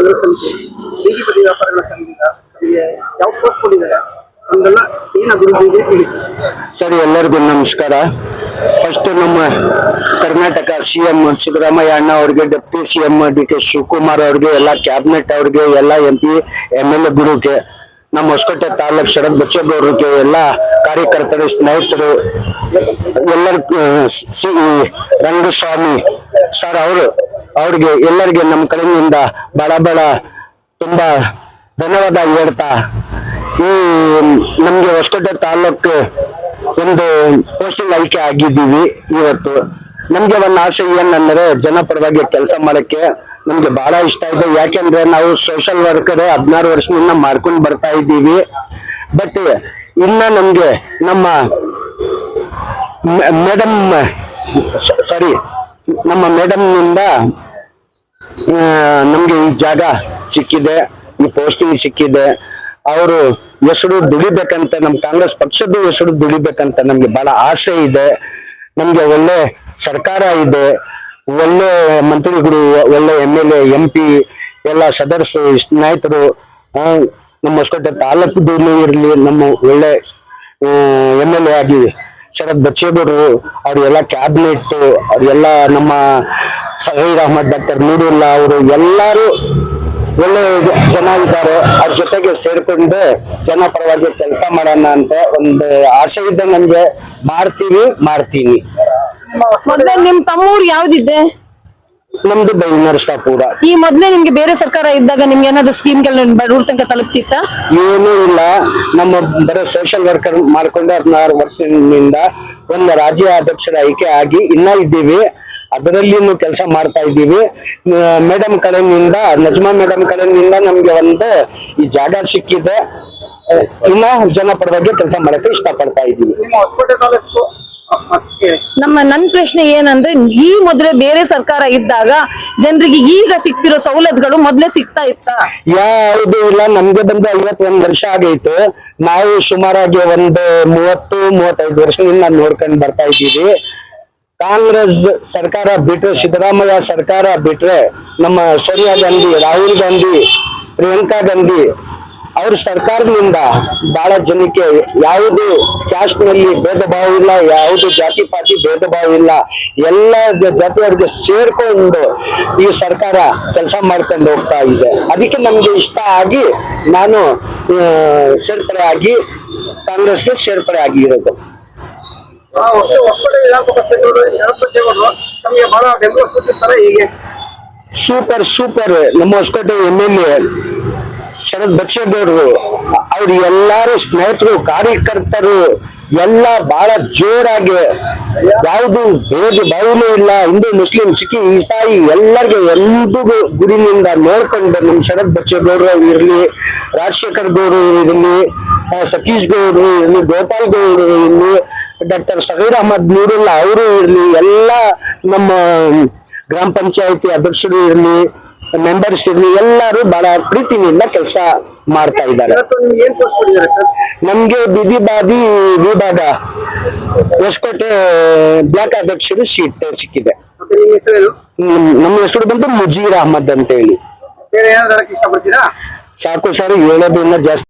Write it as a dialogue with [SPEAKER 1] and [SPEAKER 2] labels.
[SPEAKER 1] ನಮಗೆ ಯಾವ ಅಭಿವೃದ್ಧಿ ಸರ್.
[SPEAKER 2] ಎಲ್ಲರಿಗೂ ನಮಸ್ಕಾರ. ಫಸ್ಟ್ ನಮ್ಮ ಕರ್ನಾಟಕ ಸಿ ಎಂ ಸಿದ್ದರಾಮಯ್ಯ ಅಣ್ಣ ಅವ್ರಿಗೆ deputy C M D K Shivakumar ಅವ್ರಿಗೆ, ಎಲ್ಲ ಕ್ಯಾಬಿನೆಟ್ ಅವ್ರಿಗೆ, ಎಲ್ಲ M P M L A ನಮ್ಮ ಹೊಸಕೋಟೆ ತಾಲೂಕ್ ಶರತ್ ಬಚ್ಚೇಗೌಡರಿಗೆ, ಎಲ್ಲ ಕಾರ್ಯಕರ್ತರು, ಸ್ನೇಹಿತರು, ಎಲ್ಲರಿಗೂ, ಸಿ, ರಂಗಸ್ವಾಮಿ ಸರ್ ಅವರು ಅವ್ರಿಗೆ ಎಲ್ಲರಿಗೆ ನಮ್ಮ ಕಡೆಯಿಂದ ಬಹಳ ಬಹಳ ತುಂಬಾ ಧನ್ಯವಾದ ಹೇಳ್ತಾ, ಈ ನಮ್ಗೆ ಹೊಸಕೋಟೆ ತಾಲೂಕು ಒಂದು ಪೋಸ್ಟಿಂಗ್ ಆಯ್ಕೆ ಆಗಿದ್ದೀವಿ ಇವತ್ತು. ನಮ್ಗೆ ಒಂದು ಆಸೆ ಏನಂದ್ರೆ ಜನಪರವಾಗಿ ಕೆಲಸ ಮಾಡಕ್ಕೆ ನಮ್ಗೆ ಬಹಳ ಇಷ್ಟ ಇದೆ. ಯಾಕೆಂದ್ರೆ ನಾವು ಸೋಷಿಯಲ್ ವರ್ಕರ್ ಹದಿನಾರು ವರ್ಷದಿಂದ ಮಾಡ್ಕೊಂಡು ಬರ್ತಾ ಇದ್ದೀವಿ. ಬಟ್ ಇನ್ನ ನಮ್ಗೆ ನಮ್ಮ ಮೇಡಮ್ ಸಾರಿ ನಮ್ಮ ಮೇಡಮ್ನಿಂದ ನಮಗೆ ಈ ಜಾಗ ಸಿಕ್ಕಿದೆ, ಈ ಪೋಸ್ಟಿಂಗ್ ಸಿಕ್ಕಿದೆ. ಅವರು ಹೆಸರು ದುಡಿಬೇಕಂತ ನಮ್ಮ ಕಾಂಗ್ರೆಸ್ ಪಕ್ಷದ ಹೆಸರು ದುಡಿಬೇಕಂತ ನಮ್ಗೆ ಬಹಳ ಆಸೆ ಇದೆ. ನಮ್ಗೆ ಒಳ್ಳೆ ಸರ್ಕಾರ ಇದೆ. ಒಳ್ಳೆ ಮಂತ್ರಿಗಳು, ಒಳ್ಳೆ M L A M P ಎಲ್ಲ ಸದಸ್ಯರು, ಸ್ನೇಹಿತರು ನಮ್ಮ ಹೊಸಕೋಟೆ ತಾಲೂಕು ಇರಲಿ, ನಮ್ಮ ಒಳ್ಳೆ ಎಂ ಎಲ್ ಎ ಆಗಿ ಶರತ್ ಬಚ್ಚೇಬರು ಅವ್ರ ಎಲ್ಲ ಕ್ಯಾಬಿನೆಟ್ ಅವ್ರೆಲ್ಲ ನಮ್ಮ ಸಹೀರ್ ಅಹಮದ್ ಡಾಕ್ಟರ್ ನೂರುಲ್ಲಾ ಅವರು ಎಲ್ಲರೂ ಒಳ್ಳೆ ಜನ ಇದ್ದಾರೆ. ಅವ್ರ ಜೊತೆಗೆ ಸೇರ್ಕೊಂಡು ಜನ ಪರವಾಗಿ ಕೆಲಸ ಮಾಡೋಣ ಅಂತ ಒಂದು ಆಸೆ ಇದ್ದ ನಮ್ಗೆ ಮಾಡ್ತೀವಿ ಮಾಡ್ತೀನಿ.
[SPEAKER 3] ಮೊದ್ಲೇ ನಿಮ್ ತಮ್ಮೂರ್ ಯಾವ್ದಿದೆ?
[SPEAKER 2] ನಮ್ದು ಬೈನರ್ಸಾಪುರ
[SPEAKER 3] ಈ ಮೊದ್ಲೇ ನಿಮ್ಗೆ ಬೇರೆ ಸರ್ಕಾರ ಇದ್ದಾಗ ನಿಮ್ಗೆ ಏನಾದ್ರು ಸ್ಕೀಮ್ಗಳು ಬಡವ್ರ ತನಕ ತಲುಪ್ತಿತ್ತ?
[SPEAKER 2] ಏನೂ ಇಲ್ಲ. ನಮ್ಮ ಬರೋ ಸೋಷಿಯಲ್ ವರ್ಕರ್ ಮಾಡ್ಕೊಂಡು ಹದಿನಾರು ವರ್ಷದಿಂದ ಒಂದು ರಾಜ್ಯ ಅಧ್ಯಕ್ಷರ ಆಯ್ಕೆ ಆಗಿ ಇನ್ನ ಇದ್ದೀವಿ. ಅದರಲ್ಲಿನೂ ಕೆಲಸ ಮಾಡ್ತಾ ಇದ್ದೀವಿ. ಮೇಡಮ್ ಕಡೆಯಿಂದ ನಜ್ಮಾ ಮೇಡಮ್ ಕಡೆಯಿಂದ ನಮ್ಗೆ ಒಂದು ಈ ಜಾಗ ಸಿಕ್ಕಿದೆ. ಇನ್ನ ಜನಪರವಾಗಿ ಕೆಲಸ ಮಾಡಕ್ಕೆ ಇಷ್ಟಪಡ್ತಾ ಇದ್ದೀವಿ.
[SPEAKER 1] ನಿಮ್ಮ
[SPEAKER 3] ನನ್ ಪ್ರಶ್ನೆ ಏನಂದ್ರೆ ಈ ಮೊದಲೇ ಬೇರೆ ಸರ್ಕಾರ ಇದ್ದಾಗ ಜನರಿಗೆ ಈಗ ಸಿಗ್ತಿರೋ ಸವಲತ್ತುಗಳು ಮೊದ್ಲೇ ಸಿಗ್ತಾ ಇತ್ತ?
[SPEAKER 2] ಯಾವುದು ಇಲ್ಲ ನಮ್ಗೆ ಬಂದು ಐವತ್ತೊಂದು ವರ್ಷ ಆಗೈತು. ನಾವು ಸುಮಾರಾಗಿ ಒಂದು ಮೂವತ್ತು, ಮೂವತ್ತೈದು ವರ್ಷದಿಂದ ನೋಡ್ಕೊಂಡು ಬರ್ತಾ ಇದ್ದೀವಿ. ಕಾಂಗ್ರೆಸ್ ಸರ್ಕಾರ ಬಿಟ್ರೆ, ಸಿದ್ದರಾಮಯ್ಯ ಸರ್ಕಾರ ಬಿಟ್ರೆ ನಮ್ಮ ಸೋನಿಯಾ ಗಾಂಧಿ, ರಾಹುಲ್ ಗಾಂಧಿ, ಪ್ರಿಯಾಂಕಾ ಗಾಂಧಿ ಅವ್ರ ಸರ್ಕಾರದಿಂದ ಬಹಳ ಜನಕ್ಕೆ ಯಾವುದು ಕ್ಯಾಸ್ಟ್ನಲ್ಲಿ ಭೇದ ಭಾವ ಇಲ್ಲ ಯಾವುದು ಜಾತಿ ಪಾತಿ ಭೇದ ಭಾವ ಇಲ್ಲ ಎಲ್ಲ ಜಾತಿಯವರಿಗೆ ಸೇರ್ಕೊಂಡು ಈ ಸರ್ಕಾರ ಕೆಲಸ ಮಾಡ್ಕೊಂಡು ಹೋಗ್ತಾ ಇದೆ. ಅದಕ್ಕೆ ನಮ್ಗೆ ಇಷ್ಟ ಆಗಿ ನಾನು ಸೇರ್ಪಡೆ ಆಗಿ ಕಾಂಗ್ರೆಸ್ಗೆ ಸೇರ್ಪಡೆ ಆಗಿರೋದು ಸೂಪರ್ ಸೂಪರ್. ನಮ್ಮ Hosakote M L A Sharath ಬಚ್ಚೇಗೌಡರು ಅವ್ರು ಎಲ್ಲಾರು ಸ್ನೇಹಿತರು, ಕಾರ್ಯಕರ್ತರು, ಎಲ್ಲ ಬಹಳ ಜೋರಾಗಿ ಯಾವುದು ಭೇದ ಭಾವನೂ ಇಲ್ಲ. ಹಿಂದೂ, ಮುಸ್ಲಿಂ, ಸಿಖಿ ಈಸಾಯಿ ಎಲ್ಲರಿಗೂ ಒಂದು ಗುರಿನಿಂದ ನೋಡ್ಕೊಂಡು ನಮ್ಮ ಶರತ್ ಬಚ್ಚೇಗೌಡರು ಇರ್ಲಿ. ರಾಜಶೇಖರ್ ಗೌಡರು ಇರಲಿ ಸತೀಶ್ ಗೌಡರು ಇರ್ಲಿ ಗೋಪಾಲ್ ಗೌಡರು ಇರ್ಲಿ, ಡಾಕ್ಟರ್ ಸಗೀರ್ ಅಹಮದ್ ನೂರುಲ್ಲಾ ಅವರು ಇರ್ಲಿ. ಎಲ್ಲ ನಮ್ಮ ಗ್ರಾಮ ಪಂಚಾಯತಿ ಅಧ್ಯಕ್ಷರು ಇರ್ಲಿ. ಮೆಂಬರ್ಸ್ ಇರ್ಲಿ ಎಲ್ಲರೂ ಬಹಳ ಪ್ರೀತಿನಿಂದ ಕೆಲಸ ಮಾಡ್ತಾ ಇದ್ದಾರೆ.
[SPEAKER 1] ನಿಮ್ಗೆ
[SPEAKER 2] ಬಿದಿ ಬಾದಿ ವಿಭಾಗ ಹೊಸಕೋಟೆ ಬ್ಲಾಕ್ ಅಧ್ಯಕ್ಷರು ಸೀಟ್ ಸಿಕ್ಕಿದೆ.
[SPEAKER 1] ನಿಮ್ಮ
[SPEAKER 2] ಹೆಸರು ಬಂದು ಮುಜೀರ್ ಅಹಮದ್ ಅಂತ ಹೇಳಿ ಸಾಕು ಸರ್ ಹೇಳೋದನ್ನ ಜಾಸ್ತಿ